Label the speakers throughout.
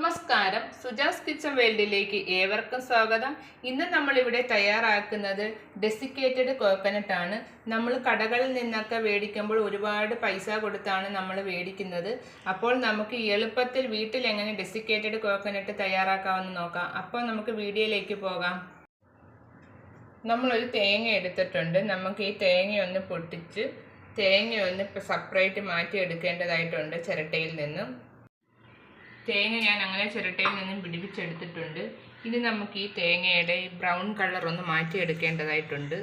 Speaker 1: നമസ്കാരം. സുജാസ് കിച്ചൺ വേൾഡിലേക്ക് ഏവർക്കും സ്വാഗതം. ഇന്ന് നമ്മളിവിടെ തയ്യാറാക്കുന്നത് ഡെസിക്കേറ്റഡ് കോക്കനട്ട് ആണ്. നമ്മൾ കടകളിൽ നിന്നൊക്കെ മേടിക്കുമ്പോൾ ഒരുപാട് പൈസ കൊടുത്താണ് നമ്മൾ മേടിക്കുന്നത്. അപ്പോൾ നമുക്ക് എളുപ്പത്തിൽ വീട്ടിൽ എങ്ങനെ ഡെസിക്കേറ്റഡ് കോക്കനട്ട് തയ്യാറാക്കാമെന്ന് നോക്കാം. അപ്പോൾ നമുക്ക് വീഡിയോയിലേക്ക് പോകാം. നമ്മളൊരു തേങ്ങ എടുത്തിട്ടുണ്ട്. നമുക്ക് ഈ തേങ്ങ ഒന്ന് പൊട്ടിച്ച് തേങ്ങ ഒന്ന് സെപ്പറേറ്റ് മാറ്റി എടുക്കേണ്ടതായിട്ടുണ്ട് ചിരട്ടയിൽ നിന്നും. തേങ്ങ ഞാൻ അങ്ങനെ ചിരട്ടയിൽ നിന്നും പിടിപ്പിച്ചെടുത്തിട്ടുണ്ട്. ഇനി നമുക്ക് ഈ തേങ്ങയുടെ ബ്രൗൺ കളർ ഒന്ന് മാറ്റിയെടുക്കേണ്ടതായിട്ടുണ്ട്.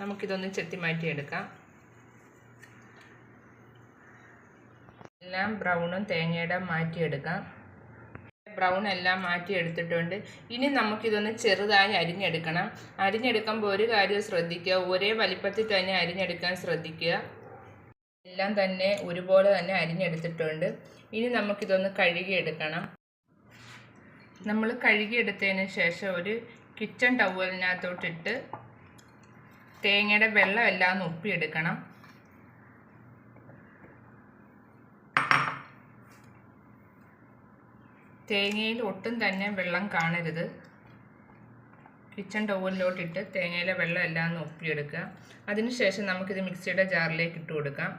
Speaker 1: നമുക്കിതൊന്ന് ചെത്തി മാറ്റിയെടുക്കാം. എല്ലാം ബ്രൗണും തേങ്ങയുടെ മാറ്റിയെടുക്കാം. ബ്രൗൺ എല്ലാം മാറ്റിയെടുത്തിട്ടുണ്ട്. ഇനി നമുക്കിതൊന്ന് ചെറുതായി അരിഞ്ഞെടുക്കണം. അരിഞ്ഞെടുക്കുമ്പോൾ ഒരു കാര്യം ശ്രദ്ധിക്കുക. ഒരേ വലിപ്പത്തിൽ തന്നെ അരിഞ്ഞെടുക്കാൻ ശ്രദ്ധിക്കുക. എല്ലാം തന്നെ ഒരുപോലെ തന്നെ അരിഞ്ഞെടുത്തിട്ടുണ്ട്. ഇനി നമുക്കിതൊന്ന് കഴുകിയെടുക്കണം. നമ്മൾ കഴുകിയെടുത്തതിന് ശേഷം ഒരു കിച്ചൺ ടവലിനകത്തോട്ടിട്ട് തേങ്ങയുടെ വെള്ളം എല്ലാം ഒന്ന് ഉപ്പിയെടുക്കണം. തേങ്ങയിൽ ഒട്ടും തന്നെ വെള്ളം കാണരുത്. കിച്ചൺ ടവലിലോട്ടിട്ട് തേങ്ങയിലെ വെള്ളം എല്ലാം ഒന്ന് ഒപ്പിയെടുക്കുക അതിനുശേഷം നമുക്കിത് മിക്സിയുടെ ജാറിലേക്ക് ഇട്ട് കൊടുക്കാം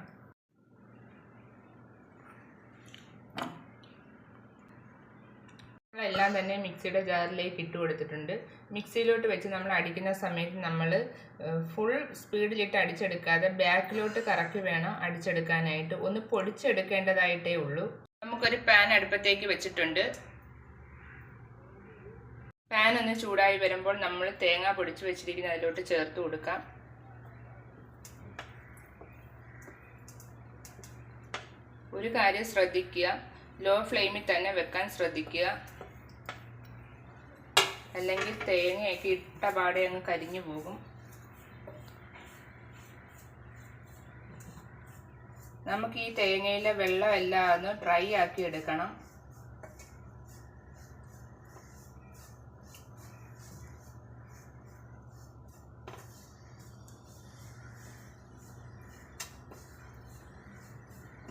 Speaker 1: എല്ലാം തന്നെ മിക്സിയുടെ ജാറിലേക്ക് ഇട്ട് കൊടുത്തിട്ടുണ്ട്. മിക്സിയിലോട്ട് വെച്ച് നമ്മൾ അടിക്കുന്ന സമയത്ത് നമ്മൾ ഫുൾ സ്പീഡിലിട്ട് അടിച്ചെടുക്കാതെ ബാക്കിലോട്ട് കറക്കി വേണം അടിച്ചെടുക്കാനായിട്ട്. ഒന്ന് പൊടിച്ചെടുക്കേണ്ടതായിട്ടേ ഉള്ളൂ. നമുക്കൊരു പാൻ അടുപ്പത്തേക്ക് വെച്ചിട്ടുണ്ട്. പാൻ ഒന്ന് ചൂടായി വരുമ്പോൾ നമ്മൾ തേങ്ങ പൊടിച്ച് വെച്ചിരിക്കുന്ന അതിലോട്ട് ചേർത്ത് കൊടുക്കാം. ഒരു കാര്യം ശ്രദ്ധിക്കുക. ലോ ഫ്ലെയിമിൽ തന്നെ വെക്കാൻ ശ്രദ്ധിക്കുക. അല്ലെങ്കിൽ തേങ്ങയൊക്കെ ഇട്ട പാടെ അങ്ങ് കരിഞ്ഞു പോകും. നമുക്ക് ഈ തേങ്ങയിലെ വെള്ളമെല്ലാം ഒന്ന് ഡ്രൈ ആക്കി എടുക്കണം.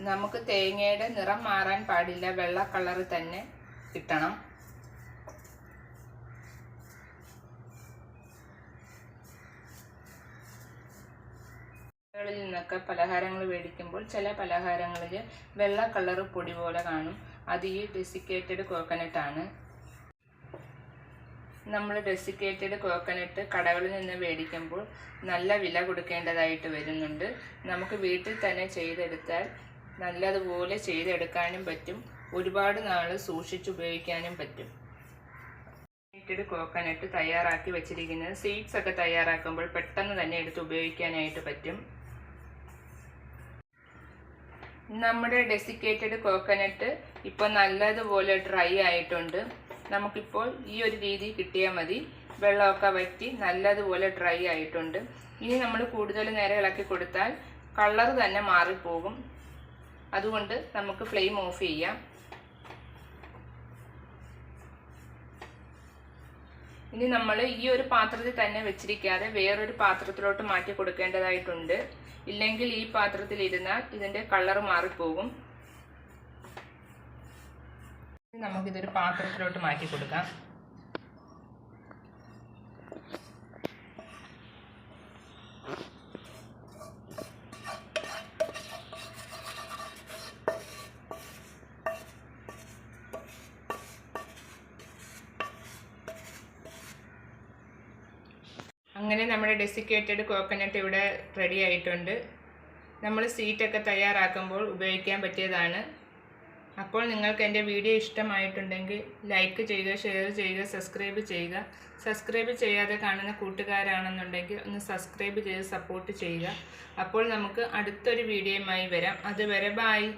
Speaker 1: നമുക്ക് തേങ്ങയുടെ നിറം മാറാൻ പാടില്ല. വെള്ള കളറ് തന്നെ കിട്ടണം. കടകളിൽ നിന്നൊക്കെ പലഹാരങ്ങൾ മേടിക്കുമ്പോൾ ചില പലഹാരങ്ങളിൽ വെള്ള കളർ പൊടി പോലെ കാണും. അത് ഈ ഡെസിക്കേറ്റഡ് ആണ്. നമ്മൾ ഡെസിക്കേറ്റഡ് കോക്കനട്ട് കടകളിൽ നിന്ന് മേടിക്കുമ്പോൾ നല്ല വില കൊടുക്കേണ്ടതായിട്ട് വരുന്നുണ്ട്. നമുക്ക് വീട്ടിൽ തന്നെ ചെയ്തെടുത്താൽ നല്ലതുപോലെ ചെയ്തെടുക്കാനും പറ്റും. ഒരുപാട് നാൾ സൂക്ഷിച്ചുപയോഗിക്കാനും പറ്റും. കോക്കനട്ട് തയ്യാറാക്കി വെച്ചിരിക്കുന്നത് സീഡ്സ് ഒക്കെ തയ്യാറാക്കുമ്പോൾ പെട്ടെന്ന് തന്നെ എടുത്ത് ഉപയോഗിക്കാനായിട്ട് പറ്റും. നമ്മുടെ ഡെസിക്കേറ്റഡ് കോക്കനട്ട് ഇപ്പോൾ നല്ലതുപോലെ ഡ്രൈ ആയിട്ടുണ്ട്. നമുക്കിപ്പോൾ ഈ ഒരു രീതി കിട്ടിയാൽ മതി. വെള്ളമൊക്കെ വറ്റി നല്ലതുപോലെ ഡ്രൈ ആയിട്ടുണ്ട്. ഇനി നമ്മൾ കൂടുതൽ നേരം ഇളക്കി കൊടുത്താൽ കളർ തന്നെ മാറിപ്പോകും. അതുകൊണ്ട് നമുക്ക് ഫ്ലെയിം ഓഫ് ചെയ്യാം. ഇനി നമ്മൾ ഈ ഒരു പാത്രത്തിൽ തന്നെ വെച്ചിരിക്കാതെ വേറൊരു പാത്രത്തിലോട്ട് മാറ്റി കൊടുക്കേണ്ടതായിട്ടുണ്ട്. ഇല്ലെങ്കിൽ ഈ പാത്രത്തിൽ ഇരുന്നാൽ ഇതിന്റെ കളർ മാറിപ്പോകും. നമുക്കിതൊരു പാത്രത്തിലോട്ട് മാറ്റി കൊടുക്കാം. അങ്ങനെ നമ്മുടെ ഡെസിക്കേറ്റഡ് കോക്കനട്ട് ഇവിടെ റെഡി ആയിട്ടുണ്ട്. നമ്മൾ സീറ്റൊക്കെ തയ്യാറാക്കുമ്പോൾ ഉപയോഗിക്കാൻ പറ്റിയതാണ്. അപ്പോൾ നിങ്ങൾക്ക് എന്റെ വീഡിയോ ഇഷ്ടമായിട്ടുണ്ടെങ്കിൽ ലൈക്ക് ചെയ്യുക ഷെയർ ചെയ്യുക സബ്സ്ക്രൈബ് ചെയ്യുക. സബ്സ്ക്രൈബ് ചെയ്യാതെ കാണുന്ന കൂട്ടുകാരാണെന്നുണ്ടെങ്കിൽ ഒന്ന് സബ്സ്ക്രൈബ് ചെയ്ത് സപ്പോർട്ട് ചെയ്യുക. അപ്പോൾ നമുക്ക് അടുത്തൊരു വീഡിയോയുമായി വരാം. അതുവരെ ബായ്